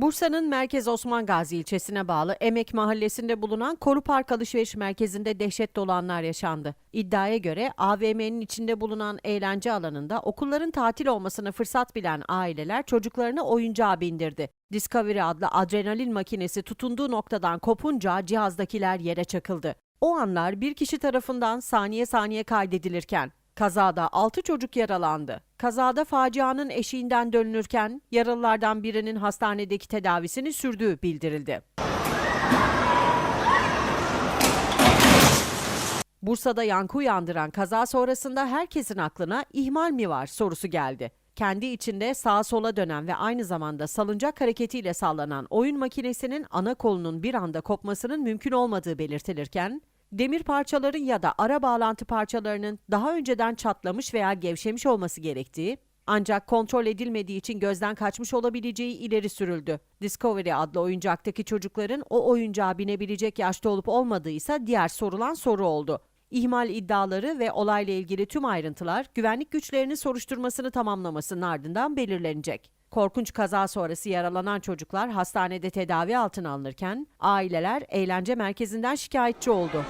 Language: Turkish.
Bursa'nın Merkez Osman Gazi ilçesine bağlı Emek Mahallesi'nde bulunan Koru Park Alışveriş Merkezi'nde dehşet dolu anlar yaşandı. İddiaya göre AVM'nin içinde bulunan eğlence alanında okulların tatil olmasını fırsat bilen aileler çocuklarını oyuncağa bindirdi. Discovery adlı adrenalin makinesi tutunduğu noktadan kopunca cihazdakiler yere çakıldı. O anlar bir kişi tarafından saniye saniye kaydedilirken Kazada 6 çocuk yaralandı. Kazada facianın eşiğinden dönülürken yaralılardan birinin hastanedeki tedavisini sürdüğü bildirildi. Bursa'da yankı uyandıran kaza sonrasında herkesin aklına ihmal mi var sorusu geldi. Kendi içinde sağa sola dönen ve aynı zamanda salıncak hareketiyle sallanan oyun makinesinin ana kolunun bir anda kopmasının mümkün olmadığı belirtilirken, demir parçaların ya da ara bağlantı parçalarının daha önceden çatlamış veya gevşemiş olması gerektiği, ancak kontrol edilmediği için gözden kaçmış olabileceği ileri sürüldü. Discovery adlı oyuncaktaki çocukların o oyuncağa binebilecek yaşta olup olmadığı ise diğer sorulan soru oldu. İhmal iddiaları ve olayla ilgili tüm ayrıntılar güvenlik güçlerinin soruşturmasını tamamlamasının ardından belirlenecek. Korkunç kaza sonrası yaralanan çocuklar hastanede tedavi altına alınırken aileler eğlence merkezinden şikayetçi oldu.